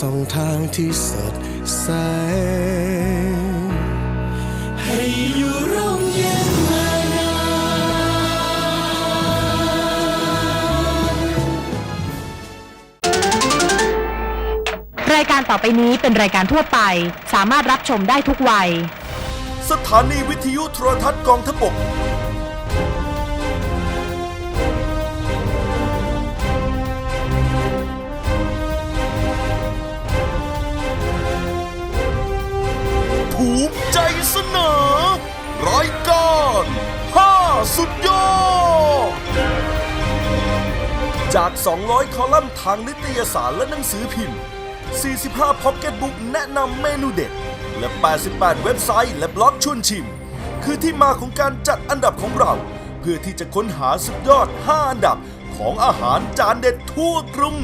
สองทางที่สดใส ให้อยู่ร่มเย็นมานานรายการต่อไปนี้เป็นรายการทั่วไป สามารถรับชมได้ทุกวัย สถานีวิทยุโทรทัศน์กองทพบก เสนอรายการ5สุดยอด จาก 200 คอลัมน์ทางนิตยสารและหนังสือพิมพ์ 45 พ็อกเก็ตบุ๊กแนะนำเมนูเด็ด และ 88 เว็บไซต์และบล็อกชวนชิม คือที่มาของการจัดอันดับของเรา เพื่อที่จะค้นหาสุดยอด 5 อันดับของอาหารจานเด็ดทั่วกรุง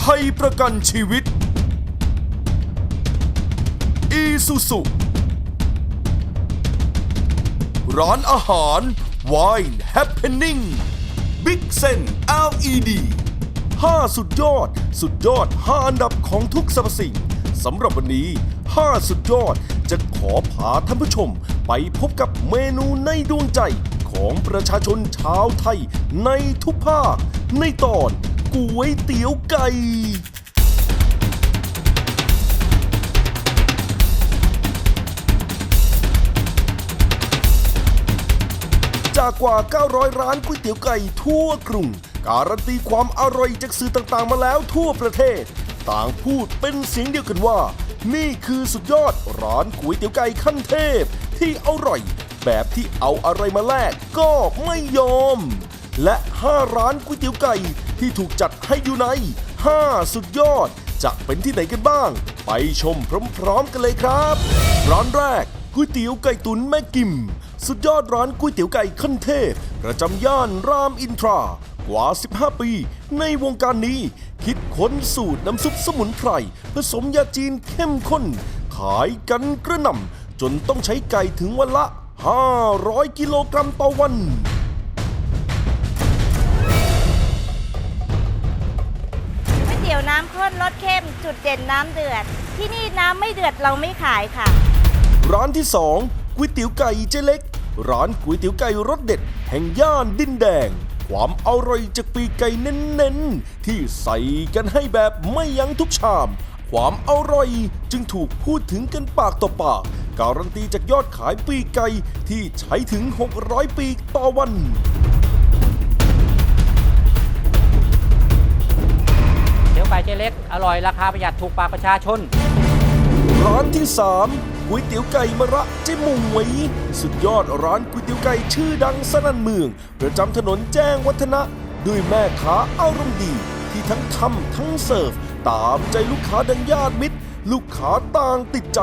ไทยประกันชีวิต อีซูซุ ร้านอาหาร Wine Happening Big Sen LED 5 สุดยอด สุดยอด 5 อันดับของทุกสรรพสิ่งสำหรับวันนี้ 5 สุดยอดจะขอพาท่านผู้ชม ไปพบกับเมนูในดวงใจของประชาชนชาวไทยในทุกภาค ในตอนก๋วยเตี๋ยวไก่ กว่า 900 ร้านก๋วยเตี๋ยวไก่ทั่วกรุง การันตีความอร่อยจากสื่อต่างๆ มาแล้วทั่วประเทศ ต่างพูดเป็นเสียงเดียวกันว่า นี่คือสุดยอดร้านก๋วยเตี๋ยวไก่ขั้นเทพ ที่อร่อย แบบที่เอาอะไรมาแลกก็ไม่ยอม และ 5 ร้านก๋วยเตี๋ยวไก่ที่ถูกจัดให้อยู่ใน 5 สุดยอดจะเป็นที่ไหนกันบ้าง ไปชมพร้อมๆกันเลยครับ ร้านแรกก๋วยเตี๋ยวไก่ตุ๋นแม่กิม สุดยอดร้านก๋วยเตี๋ยวไก่ขั้นเทพ ประจำย่านรามอินทรา กว่า 15 ปี ในวงการนี้ คิดค้นสูตรน้ำซุปสมุนไพร ผสมยาจีนเข้มข้น ขายกันกระหน่ำจนต้องใช้ไก่ถึงวันละ 500 กิโลกรัมต่อวันก๋วยเตี๋ยวน้ำข้นรสเข้มจุดเด่นน้ำเดือด ที่นี่น้ำไม่เดือดเราไม่ขายค่ะ ร้านที่2 ก๋วยเตี๋ยวไก่เจ๊เล็ก ร้านก๋วยเตี๋ยวไก่รสเด็ด แห่งย่านดินแดง ความอร่อยจากปีกไก่เน้นๆ ที่ใส่กันให้แบบไม่ยั้งทุกชาม ความอร่อยจึงถูกพูดถึงกันปากต่อปาก การันตีจากยอดขายปีกไก่ที่ใช้ถึง 600 ปีกต่อวันเตี๋ยวไก่เจเล็ก อร่อยราคาประหยัดถูกปากประชาชนร้านที่ 3 ก๋วยเตี๋ยวไก่มะระเจ๊หมวย สุดยอดร้านก๋วยเตี๋ยวไก่ชื่อดังสนั่นเมือง ประจำถนนแจ้งวัฒนะ ด้วยแม่ค้าอารมณ์ดี ที่ทั้งทำทั้งเสิร์ฟ ตามใจลูกค้าดังญาติมิตร ลูกค้าต่างติดใจ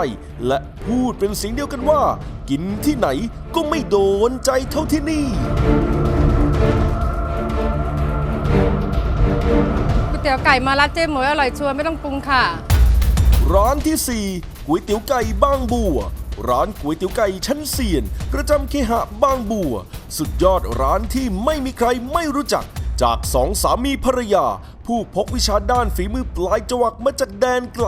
และพูดเป็นเสียงเดียวกันว่า กินที่ไหนก็ไม่โดนใจเท่าที่นี่ก๋วยเตี๋ยวไก่มารัดเจ๊หมวยอร่อยชัวร์ไม่ต้องปรุงค่ะ ร้านที่ 4 ก๋วยเตี๋ยวไก่บางบัว ร้านก๋วยเตี๋ยวไก่ชั้นเซียน ประจำเคหะบางบัว สุดยอดร้านที่ไม่มีใครไม่รู้จัก จากสองสามีภรรยา ผู้พกวิชาด้านฝีมือปลายจวักมาจากแดนไกล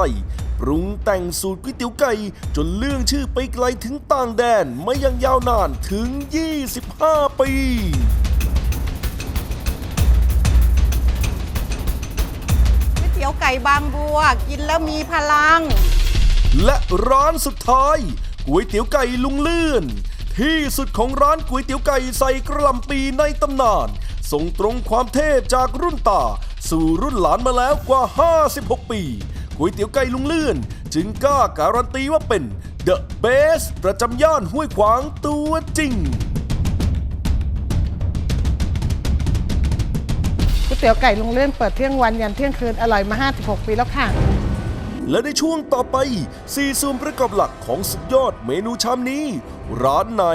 ปรุงแต่งสูตรก๋วยเตี๋ยวไก่ จนเลื่องชื่อไปไกลถึงต่างแดนมายังยาวนานถึง 25 ปีก๋วยเตี๋ยวไก่บางบัว กินแล้วมีพลัง และร้านสุดท้ายก๋วยเตี๋ยวไก่ลุงเลื่อน ที่สุดของร้านก๋วยเตี๋ยวไก่ใส่กระหลำปีในตำนาน ส่งตรงความเทพจากรุ่นตา สู่รุ่นหลานมาแล้วกว่า 56 ปีก๋วยเตี๋ยวไก่ลุงเลื่อน จึงกล้าการันตีว่าเป็น The Best ประจำย่านห้วยขวางตัวจริงก๋วยเตี๋ยวไก่ลุงเลื่อนเปิดเที่ยงวันยันเที่ยงคืนอร่อยมา 56 ปีแล้วค่ะ และในช่วงต่อไปสี่ส่วนประกอบหลักของสุดยอดเมนูชามนี้ ร้านไหน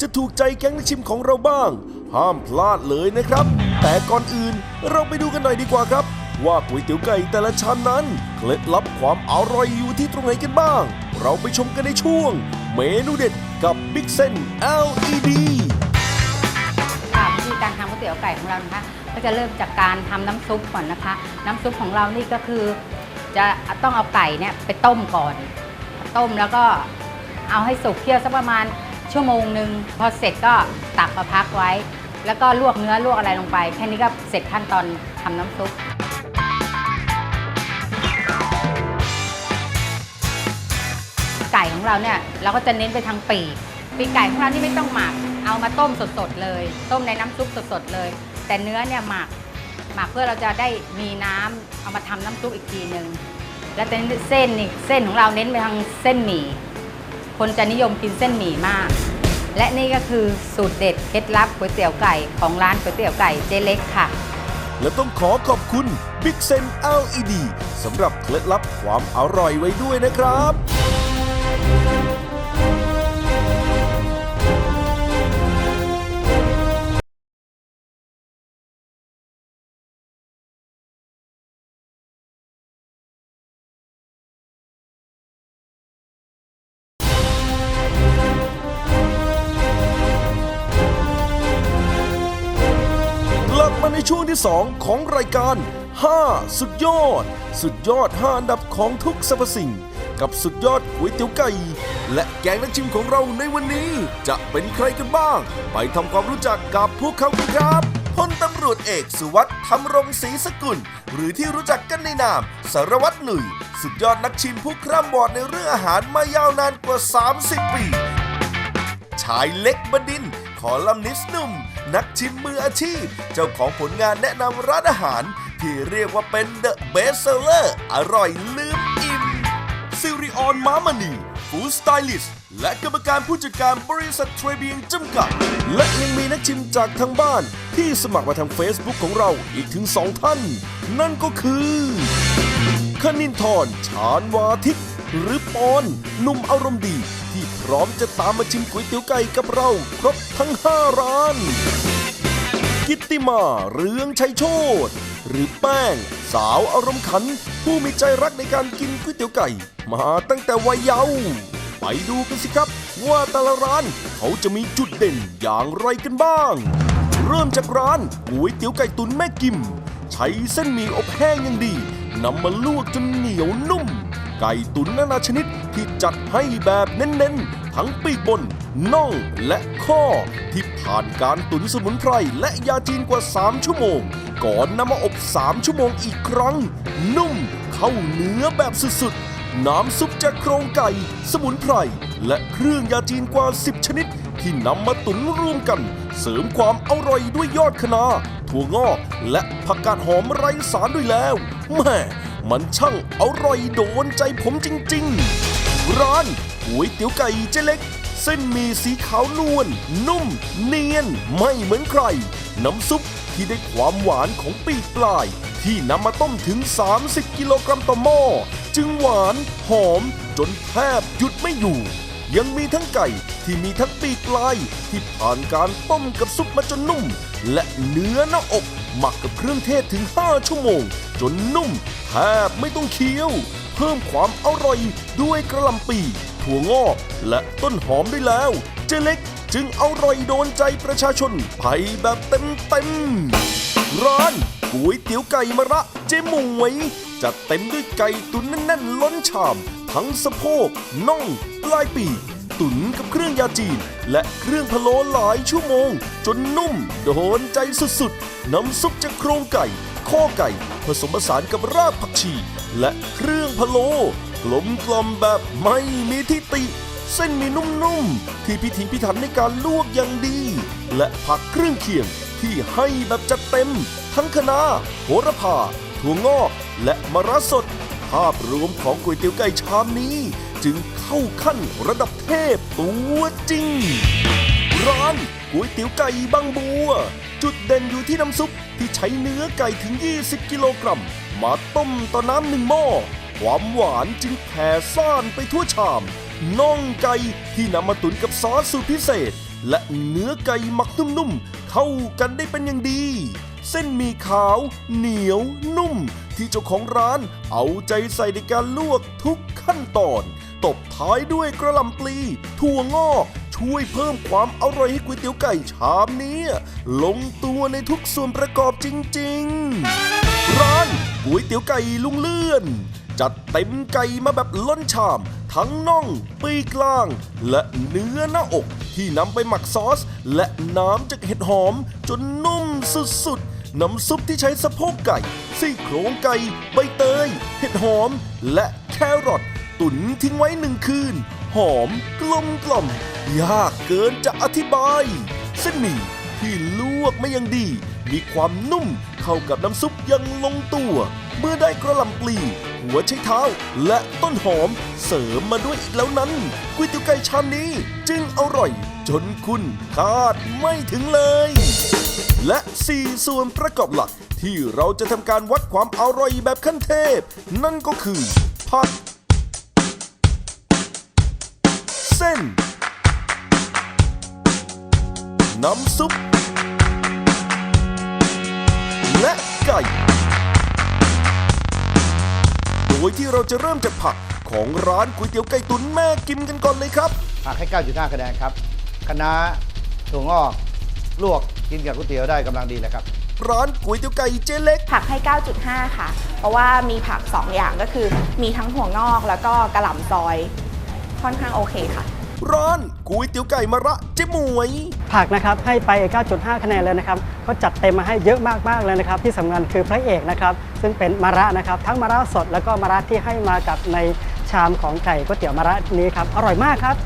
จะถูกใจแก๊งนักชิมของเราบ้าง ห้ามพลาดเลยนะครับ แต่ก่อนอื่นเราไปดูกันหน่อยดีกว่าครับ ว่าก๋วยเตี๋ยวไก่แต่ละชามนั้น เคล็ดลับความอร่อยอยู่ที่ตรงไหนกันบ้าง เราไปชมกันในช่วง เมนูเด็ดกับ Big Sen LED ค่ะวิธีการทำก๋วยเตี๋ยวไก่ของเรานะคะ ก็จะเริ่มจากการทำน้ำซุปก่อนนะคะ น้ำซุปของเรานี่ก็คือ จะต้องเอาไก่เนี่ยไปต้มก่อน ต้มแล้วก็เอาให้สุกเคี่ยวสักประมาณชั่วโมงหนึ่งพอเสร็จก็ตักมาพักไว้ แล้วก็ลวกเนื้อลวกอะไรลงไป แค่นี้ก็เสร็จขั้นตอนทำน้ำซุปไก่ของเราเนี่ยเราก็จะเน้นไปทางปีกปีกไก่ของเรานี่ไม่ต้องหมัก เอามาต้มสดๆเลย ต้มในน้ำซุปสดๆเลย แต่เนื้อเนี่ยหมัก หมักเพื่อเราจะได้มีน้ำเอามาทำน้ำซุปอีกทีหนึ่งแล้วเส้นนี่เส้นของเราเน้นไปทางเส้นหมี่ คนจะนิยมกินเส้นหมี่มาก และนี่ก็คือสูตรเด็ดเคล็ดลับก๋วยเตี๋ยวไก่ของร้านก๋วยเตี๋ยวไก่เจ๊เล็กค่ะ และต้องขอขอบคุณ Big Sen LED สำหรับเคล็ดลับความอร่อยไว้ด้วยนะครับ ที่ 2 ของรายการ 5 สุดยอด สุดยอด 5 อันดับของทุกสรรพสิ่ง กับสุดยอดก๋วยเตี๋ยวไก่ และแกงนักชิมของเราในวันนี้ จะเป็นใครกันบ้าง ไปทำความรู้จักกับพวกเขากันครับพลตำรวจเอกสุวัสดิ์ธรรมรงศรีสกุล หรือที่รู้จักกันในนาม สารวัตรหนุ่ย สุดยอดนักชิมผู้คร่ำวอดในเรื่องอาหารมายาวนานกว่า 30 ปี ชายเล็กบดินทร์คอลัมนิสต์หนุ่ม นักชิมมืออาชีพ เจ้าของผลงานแนะนำร้านอาหาร ที่เรียกว่าเป็นเดอะเบสเซอร์อร่อยลืมอิ่มซิริออนมามณีฟู้ดสไตลิสต์และกรรมการผู้จัดการบริษัทเทรเบียงจำกัด และยังมีนักชิมจากทางบ้าน ที่สมัครมาทาง Facebook ของเราอีกถึง2ท่าน นั่นก็คือคณินทรชาญวาทิตหรือปอนหนุ่มอารมณ์ดี ร้อมจะตามมาชิมก๋วยเตี๋ยวไก่กับเรา ครบทั้ง 5 ร้าน กิตติมาเรืองชัยโชตหรือแป้ง สาวอารมณ์ขัน ผู้มีใจรักในการกินก๋วยเตี๋ยวไก่ มาตั้งแต่วัยเยาว์ไปดูกันสิครับ ว่าแต่ละร้านเขาจะมีจุดเด่นอย่างไรกันบ้าง เริ่มจากร้านก๋วยเตี๋ยวไก่ตุ๋นแม่กิม ใช้เส้นหมี่อบแห้งอย่างดีนำมาลวกจนเหนียวนุ่ม ไก่ตุ๋นนานาชนิดที่จัดให้แบบเน้นๆ ทั้งปีกบน น่องและข้อ ที่ผ่านการตุ๋นสมุนไพรและยาจีนกว่า 3 ชั่วโมง ก่อนนำมาอบ 3 ชั่วโมงอีกครั้ง นุ่มเข้าเนื้อแบบสุดๆ น้ำซุปจากโครงไก่ สมุนไพร และเครื่องยาจีนกว่า 10 ชนิด ที่นำมาตุ๋นรวมกัน เสริมความอร่อยด้วยยอดคะนาถั่วงอกและผักกาดหอมไร้สารด้วยแล้วแม่ มันช่างอร่อยโดนใจผมจริง ๆ ร้านก๋วยเตี๋ยวไก่เจ๊เล็ก เส้นมีสีขาวนวลนุ่ม เนียนไม่เหมือนใคร น้ำซุปที่ได้ความหวานของปีกปลาย ที่นำมาต้มถึง 30 กิโลกรัมต่อหม้อจึงหวานหอมจนแทบหยุดไม่อยู่ ยังมีทั้งไก่ที่มีทั้งปีกปลาย ที่ผ่านการต้มกับซุปมาจนนุ่ม และเนื้อหน้าอก หมักกับเครื่องเทศถึง 5 ชั่วโมง จนนุ่มแทบไม่ต้องเคี้ยว เพิ่มความอร่อยด้วยกระลำปี ถั่วงอกและต้นหอมด้วยแล้ว เจเล็กจึงอร่อยโดนใจประชาชนไปแบบเต็มเต็มๆร้านก๋วยเตี๋ยวไก่มะระเจ๊หมวยจัดเต็มด้วยไก่ตุ๋นแน่นๆล้นชาม ทั้งสะโพกน่องปลายปีก ตุ๋นกับเครื่องยาจีน และเครื่องพะโล้หลายชั่วโมง จนนุ่มโดนใจสุดๆ น้ำซุปจากโครงไก่ ข้อไก่ ผสมผสานกับรากผักชี และเครื่องพะโล้กลมกลอมแบบไม่มีที่ติ เส้นมีนุ่มๆ ที่พิถีพิถันในการลวกอย่างดี และผักเครื่องเคียงที่ให้แบบจัดเต็ม ทั้งคะน้าโหระพาถั่วงอก และมะระสด ภาพรวมของก๋วยเตี๋ยวไก่ชามนี้ จึงเข้าขั้นระดับเทพตัวจริง ร้านก๋วยเตี๋ยวไก่บางบัว จุดเด่นอยู่ที่น้ำซุปที่ใช้เนื้อไก่ถึง 20 กิโลกรัม มาต้มต่อน้ำหนึ่งหม้อ ความหวานจึงแผ่ซ่านไปทั่วชามน่องไก่ที่นำมาตุ๋นกับซอสสูตรพิเศษ และเนื้อไก่หมักนุ่มๆเข้ากันได้เป็นอย่างดี เส้นหมี่ขาว เหนียวนุ่ม ที่เจ้าของร้านเอาใจใส่ในการลวกทุกขั้นตอน ตบท้ายด้วยกระหล่ำปลีถั่วงอกช่วยเพิ่มความอร่อยให้ก๋วยเตี๋ยวไก่ชามนี้ลงตัวในทุกส่วนประกอบจริง ๆ ร้านก๋วยเตี๋ยวไก่ลุงเลื่อน จัดเต็มไก่มาแบบล้นชาม ทั้งน่อง ปีกล่าง และเนื้อหน้าอกที่นำไปหมักซอส และน้ำจากเห็ดหอมจนนุ่มสุดๆ น้ำซุปที่ใช้สะโพกไก่ ซี่โครงไก่ ใบเตย เห็ดหอม และแครอทตุ๋นทิ้งไว้หนึ่งคืน หอมกลมกล่อม ยากเกินจะอธิบาย เส้นหมี่ที่ลวกไม่ยังดี มีความนุ่มเข้ากับน้ำซุปยังลงตัว เมื่อได้กระลำปลี หัวไชเท้า และต้นหอมเสริมมาด้วยอีกแล้วนั้นก๋วยเตี๋ยวไก่ชามนี้จึงอร่อย จนคุณคาดไม่ถึงเลย และ 4 ส่วนประกอบหลักที่เราจะทำการวัดความอร่อยแบบขั้นเทพ นั่นก็คือผักเส้น น้ำซุป และไก่ โดยที่เราจะเริ่มจากผักของร้านก๋วยเตี๋ยวไก่ตุ๋นแม่กิมกันก่อนเลยครับ ผักให้ 9.5คะแนนครับคะน้าถั่วงอก ลวกกินกับก๋วยเตี๋ยวได้กำลังดีเลยครับ ร้านก๋วยเตี๋ยวไก่เจ๊เล็ก ผักให้ 9.5 ค่ะ เพราะว่ามีผัก 2 อย่างก็คือ มีทั้งถั่วงอกแล้วก็กระหล่ำซอย ค่อนข้างโอเคค่ะ ร้านก๋วยเตี๋ยวไก่มะระเจ๊หมวย ผักนะครับให้ไป 9.5 คะแนนเลยนะครับเขาจัดเต็มมาให้เยอะมากๆเลยนะครับ ที่สำคัญคือพระเอกนะครับ ซึ่งเป็นมะระนะครับ ทั้งมะระสดแล้วก็มะระที่ให้มากับในชามของไก่ก๋วยเตี๋ยวมะระนี้ครับ อร่อยมากครับ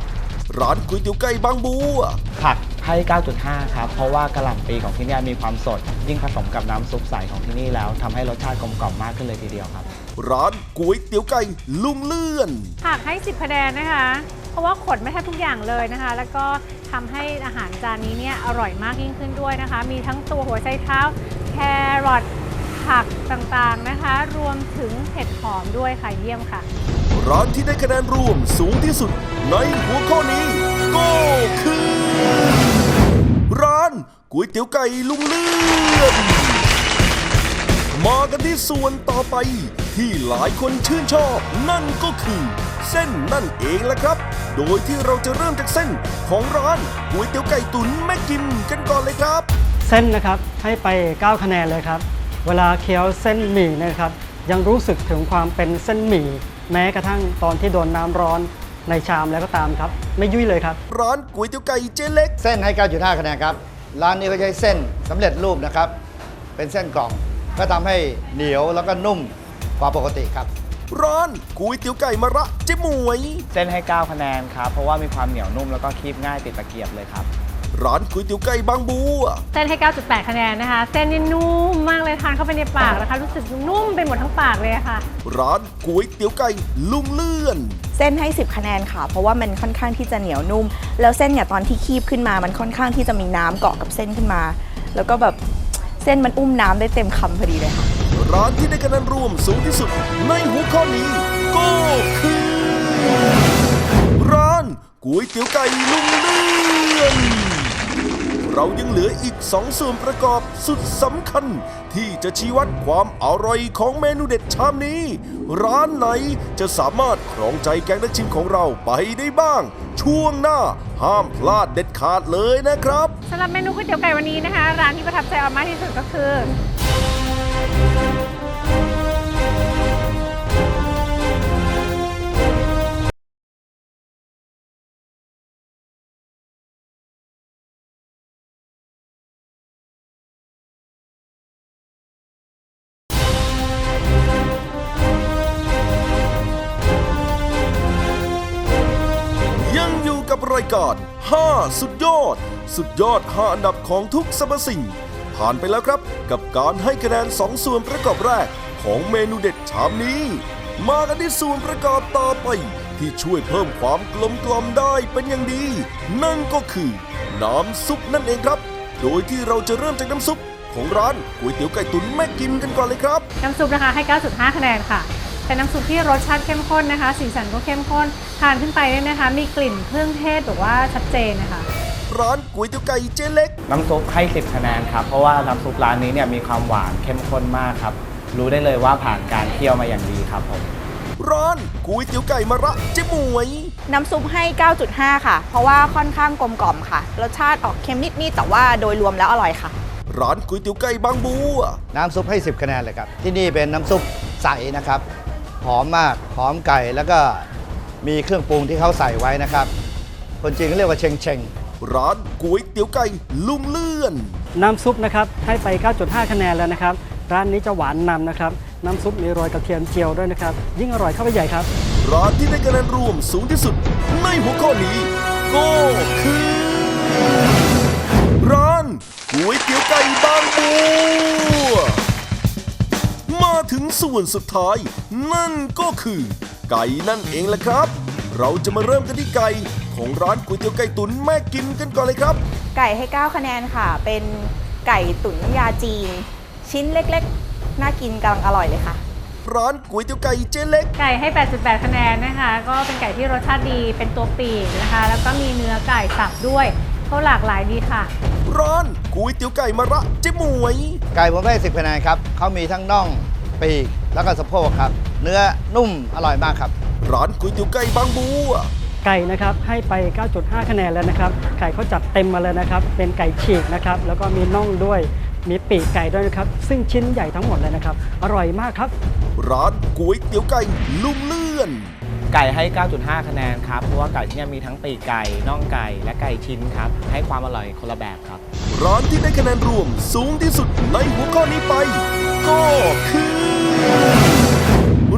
ร้านก๋วยเตี๋ยวไก่บางบัว ผัก ให้ 9.5 ครับ เพราะว่ากระหล่ำปีของที่นี่มีความสด ยิ่งผสมกับน้ำซุปใสของที่นี่แล้วทำให้รสชาติกลมกล่อมมากขึ้นเลยทีเดียวครับ ร้านก๋วยเตี๋ยวไก่ลุงเลื่อนผักให้ 10คะแนนนะคะ เพราะว่าขนไม่แทบทุกอย่างเลยนะคะ แล้วก็ทำให้อาหารจานนี้เนี่ยอร่อยมากยิ่งขึ้นด้วยนะคะ มีทั้งตัวหัวไชเท้า แครอทผักต่างๆนะคะ รวมถึงเห็ดหอมด้วยค่ะเยี่ยมค่ะ ร้านที่ได้คะแนนรวมสูงที่สุดในหัวข้อนี้ก็คือ ร้านก๋วยเตี๋ยวไก่ลุงเลื่อนมากันที่ส่วนต่อไปที่หลายคนชื่นชอบ นั่นก็คือ เส้นนั่นเองละครับ โดยที่เราจะเริ่มจากเส้นของร้านก๋วยเตี๋ยวไก่ตุ๋นแม่กิมกันก่อนเลยครับ เส้นนะครับให้ไป 9 คะแนนเลยครับ เวลาเคี้ยวเส้นหมี่นะครับ ยังรู้สึกถึงความเป็นเส้นหมี่แม้กระทั่งตอนที่โดนน้ำร้อน ในชามแล้วก็ตามครับ ไม่ยุ่ยเลยครับ ร้านก๋วยเตี๋ยวไก่เจ๊เล็ก เส้นให้ 9.5 คะแนนครับ ร้านนี้ก็ใช้เส้นสำเร็จรูปนะครับ เป็นเส้นกล่อง ก็ทำให้เหนียวแล้วก็นุ่มกว่าปกติครับ ร้านก๋วยเตี๋ยวไก่มะระเจ๊หมวย เส้นให้ 9 คะแนนครับ เพราะว่ามีความเหนียวนุ่มแล้วก็คีบง่ายติดตะเกียบเลยครับ ร้านก๋วยเตี๋ยวไก่บางบัว เส้นให้ 9.8 คะแนนนะคะ เส้นนี่นุ่มมากเลยทานเข้าไปในปากนะคะ รู้สึกนุ่มไปหมดทั้งปากเลยอะค่ะ ร้านก๋วยเตี๋ยวไก่ลุงเลื่อน เส้นให้ 10 คะแนนค่ะ เพราะว่ามันค่อนข้างที่จะเหนียวนุ่ม แล้วเส้นเนี่ยตอนที่คีบขึ้นมา มันค่อนข้างที่จะมีน้ำเกาะกับเส้นขึ้นมา แล้วก็แบบเส้นมันอุ้มน้ำได้เต็มคำพอดีเลยค่ะ ร้านที่ได้คะแนนรวมสูงที่สุดในหัวข้อนี้ก็คือ ร้านก๋วยเตี๋ยวไก่ลุงเลื่อน เรายังเหลืออีกสองส่วนประกอบสุดสำคัญ ที่จะชี้วัดความอร่อยของเมนูเด็ดชามนี้ ร้านไหนจะสามารถครองใจแกงนักชิมของเราไปได้บ้าง ช่วงหน้าห้ามพลาดเด็ดขาดเลยนะครับสำหรับเมนูก๋วยเตี๋ยวไก่วันนี้นะคะ ร้านที่ประทับใจออกมากที่สุดก็คือ รายการ 5 สุดยอด สุดยอด 5 อันดับของทุกสรรพสิ่ง ผ่านไปแล้วครับ กับการให้คะแนน 2 ส่วนประกอบแรกของเมนูเด็ดชามนี้ มากันที่ส่วนประกอบต่อไป ที่ช่วยเพิ่มความกลมกล่อมได้เป็นอย่างดี นั่นก็คือ น้ำซุปนั่นเองครับ โดยที่เราจะเริ่มจากน้ำซุปของร้านก๋วยเตี๋ยวไก่ตุ๋นแม่กิมกันก่อนเลยครับ น้ำซุปนะคะให้ 9.5 คะแนนค่ะ เป็นน้ำซุปที่รสชาติเข้มข้นนะคะ สีสันก็เข้มข้น ทานขึ้นไปเนี่ยนะคะ มีกลิ่นเครื่องเทศแบบว่าชัดเจนนะคะ ร้านก๋วยเตี๋ยวไก่เจ๊เล็ก น้ำซุปให้ 10 คะแนนครับ เพราะว่าน้ำซุปร้านนี้เนี่ยมีความหวานเข้มข้นมากครับ รู้ได้เลยว่าผ่านการเคี่ยวมาอย่างดีครับผม ร้านก๋วยเตี๋ยวไก่มะระเจ๊หมวย น้ำซุปให้ 9.5 ค่ะ เพราะว่าค่อนข้างกลมกล่อมค่ะ รสชาติออกเค็มนิดๆแต่ว่าโดยรวมแล้วอร่อยค่ะ ร้านก๋วยเตี๋ยวไก่บางบัว น้ำซุปให้ 10 คะแนนเลยครับ ที่นี่เป็นน้ำซุปใสนะครับ หอมมากหอมไก่แล้วก็มีเครื่องปรุงที่เขาใส่ไว้นะครับ คนจีนเขาเรียกว่าเชงเชงร้านก๋วยเตี๋ยวไก่ลุงเลื่อน น้ำซุปนะครับให้ไป 9.5 คะแนนแล้วนะครับ ร้านนี้จะหวานนำนะครับ น้ำซุปมีโรยกระเทียมเจียวด้วยนะครับ ยิ่งอร่อยเข้าไปใหญ่ครับ ร้านที่ได้คะแนนรวมสูงที่สุด ในหัวข้อนี้ก็คือ ร้านก๋วยเตี๋ยวไก่บางบัว มาถึงส่วนสุดท้าย นั่นก็คือ ไก่นั่นเองแหละครับ เราจะมาเริ่มกันที่ไก่ของร้านก๋วยเตี๋ยวไก่ตุ๋นแม่กินกันก่อนเลยครับ ไก่ให้ 9 คะแนนค่ะ เป็นไก่ตุ๋นน้ำยาจีน ชิ้นเล็กๆ น่ากินกำลังอร่อยเลยค่ะ ร้านก๋วยเตี๋ยวไก่เจ๊เล็ก ไก่ให้ 8.8 คะแนนนะคะ ก็เป็นไก่ที่รสชาติดี เป็นตัวปีกนะคะ แล้วก็มีเนื้อไก่สับด้วยเขาหลากหลายดีค่ะ ร้านก๋วยเตี๋ยวไก่มะระเจ๊หมวย ไก่ผมให้10คะแนนครับเขามีทั้งน่อง ปีกแล้วก็สะโพกครับ เนื้อนุ่มอร่อยมากครับ ร้านก๋วยเตี๋ยวไก่บางบัวไก่นะครับให้ไป 9.5 คะแนนแล้วนะครับ ไก่เขาจัดเต็มมาเลยนะครับ เป็นไก่ฉีกนะครับ แล้วก็มีน่องด้วย มีปีกไก่ด้วยนะครับ ซึ่งชิ้นใหญ่ทั้งหมดเลยนะครับ อร่อยมากครับ ร้านก๋วยเตี๋ยวไก่ลุงเลื่อน ไก่ให้ 9.5 คะแนนครับ เพราะว่าไก่ที่เนี่ยมีทั้งปีกไก่ น่องไก่ และไก่ชิ้นครับ ให้ความอร่อยคนละแบบครับ ร้านที่ได้คะแนนรวมสูงที่สุดในหัวข้อนี้ไป ก็คือ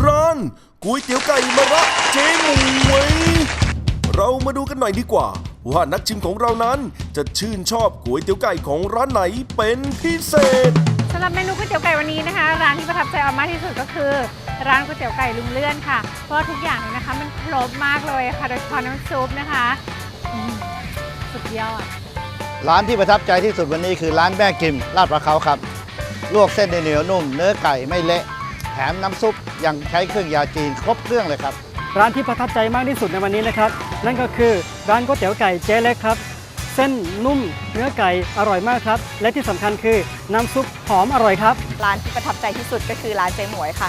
ร้านก๋วยเตี๋ยวไก่มะระเจ๊หมวย เรามาดูกันหน่อยดีกว่า ว่านักชิมของเรานั้นจะชื่นชอบก๋วยเตี๋ยวไก่ของร้านไหนเป็นพิเศษสำหรับเมนูก๋วยเตี๋ยวไก่วันนี้นะคะ ร้านที่ประทับใจออมมากที่สุดก็คือ ร้านก๋วยเตี๋ยวไก่ลุงเลื่อนค่ะ เพราะว่าทุกอย่างเนี่ยนะคะมันครบมากเลยค่ะโดยเฉพาะน้ำซุปนะคะอืมสุดยอด ร้านที่ประทับใจที่สุดวันนี้คือร้านแม่กิมลาดประเขาครับ ลวกเส้นเหนียวนุ่ม เนื้อไก่ไม่เละ แถมน้ำซุปยังใช้เครื่องยาจีนครบเครื่องเลยครับ ร้านที่ประทับใจมากที่สุดในวันนี้นะครับ นั่นก็คือร้านก๋วยเตี๋ยวไก่เจ๊เล็กครับ เส้นนุ่ม เนื้อไก่อร่อยมากครับ และที่สำคัญคือน้ำซุปหอมอร่อยครับ ร้านที่ประทับใจที่สุดก็คือร้านเจ๊หมวยค่ะ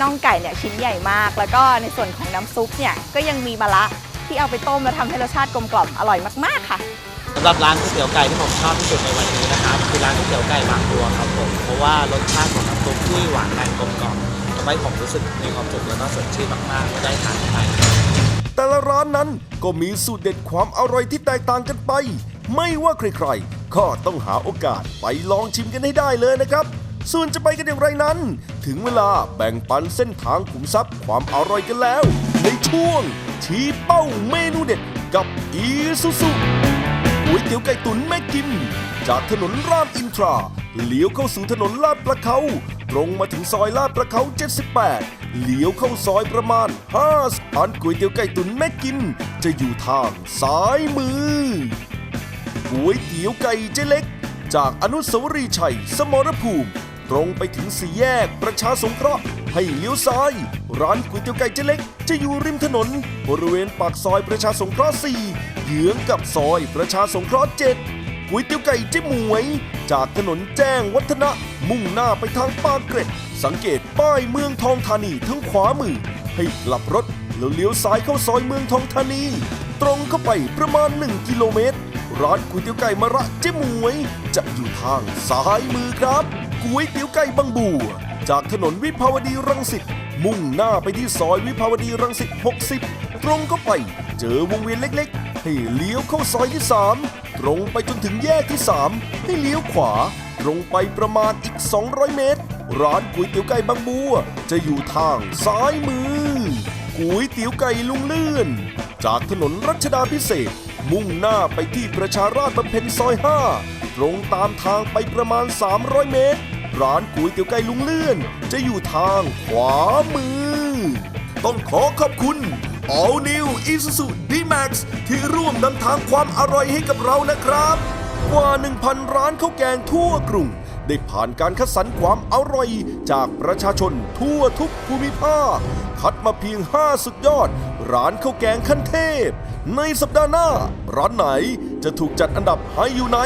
น่องไก่เนี่ยชิ้นใหญ่มาก แล้วก็ในส่วนของน้ำซุปเนี่ยก็ยังมีมะระที่เอาไปต้มแล้วทำให้รสชาติกลมกล่อมอร่อยมากๆค่ะ สำหรับร้านก๋วยเตี๋ยวไก่ที่ผมชอบที่สุดในวันนี้นะครับ คือร้านก๋วยเตี๋ยวไก่บางบัวครับผมเพ ราะว่ารสชาติของน้ำซุปที่หวานมันกลมกล่อมทำให้ผมรู้สึกมีความสุขแล้วก็สดชื่นมากๆเมื่อได้ทานไป แต่ละร้านนั้นก็มีสูตรเด็ดความอร่อยที่แตกต่างกันไป ไม่ว่าใครๆก็ต้องหาโอกาสไปลองชิมกันให้ได้เลยนะครับส่วนจะไปกันอย่างไรนั้น ถึงเวลาแบ่งปันเส้นทางขุมทรัพย์ความอร่อยกันแล้ว ในช่วง ชี้เป้าเมนูเด็ดกับอีซูซุก๋วยเตี๋ยวไก่ตุ๋นแม่กิม จากถนนรามอินทราเลี้ยวเข้าสู่ถนนลาดประเขาตรงมาถึงซอยลาดประเขา 78 เลี้ยวเข้าซอยประมาณ5ร้านก๋วยเตี๋ยวไก่ตุ๋นแม่กิมจะอยู่ทางซ้ายมือก๋วยเตี๋ยวไก่เจ๊เล็ก จากอนุสาวรีย์ชัย สมรภูมิ ตรงไปถึงสี่แยกประชาสงเคราะห์ให้เลี้ยวซ้าย ร้านก๋วยเตี๋ยวไก่เจ๊เล็ก จะอยู่ริมถนน บริเวณปากซอยประชาสงเคราะห์4เยื้องกับซอยประชาสงเคราะห์7 วยเตี๋ยวไก่เจ๊หมวย จากถนนแจ้งวัฒนะ มุ่งหน้าไปทางปากเกร็ด สังเกตป้ายเมืองทองธานีทั้งขวามือ ให้กลับรถแล้วเลี้ยวซ้ายเข้าซอยเมืองทองธานี ตรงเข้าไปประมาณ 1 กิโลเมตร ร้านก๋วยเตี๋ยวไก่มะระเจ๊หมวย จะอยู่ทางซ้ายมือครับก๋วยเตี๋ยวไก่บางบัวจากถนนวิภาวดีรังสิตมุ่งหน้าไปที่ซอยวิภาวดีรังสิต60 ตรงเข้าไป เจอวงเวียนเล็กๆ ให้เลี้ยวเข้าซอยที่ 3 ตรงไปจนถึงแยกที่ 3 ให้เลี้ยวขวา ตรงไปประมาณอีก 200 เมตร ร้านก๋วยเตี๋ยวไก่บางบัว จะอยู่ทางซ้ายมือก๋วยเตี๋ยวไก่ลุงเลื่อน จากถนนรัชดาพิเศษ มุ่งหน้าไปที่ประชาราชบำเพ็ญซอย 5 ตรงตามทางไปประมาณ 300 เมตร ร้านก๋วยเตี๋ยวไก่ลุงเลื่อน จะอยู่ทางขวามือ ต้องขอขอบคุณ All New Isuzu D-Max ที่ร่วมนำทางความอร่อยให้กับเรานะครับ กว่า 1,000 ร้านข้าวแกงทั่วกรุง ได้ผ่านการคัดสรรความอร่อย จากประชาชนทั่วทุกภูมิภาค คัดมาเพียง 5 สุดยอด ร้านข้าวแกงขั้นเทพ ในสัปดาห์หน้า ร้านไหนจะถูกจัดอันดับให้อยู่ใน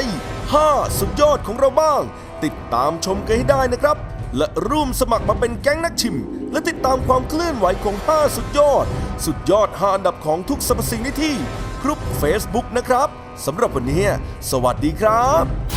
5 สุดยอดของเราบ้าง ติดตามชมกันให้ได้นะครับ และร่วมสมัครมาเป็นแก๊งนักชิม และติดตามความเคลื่อนไหวของ 5 สุดยอด สุดยอด 5 อันดับของทุกสรรพสิ่งในที่ กรุ๊ป Facebook นะครับสำหรับวันนี้ สวัสดีครับ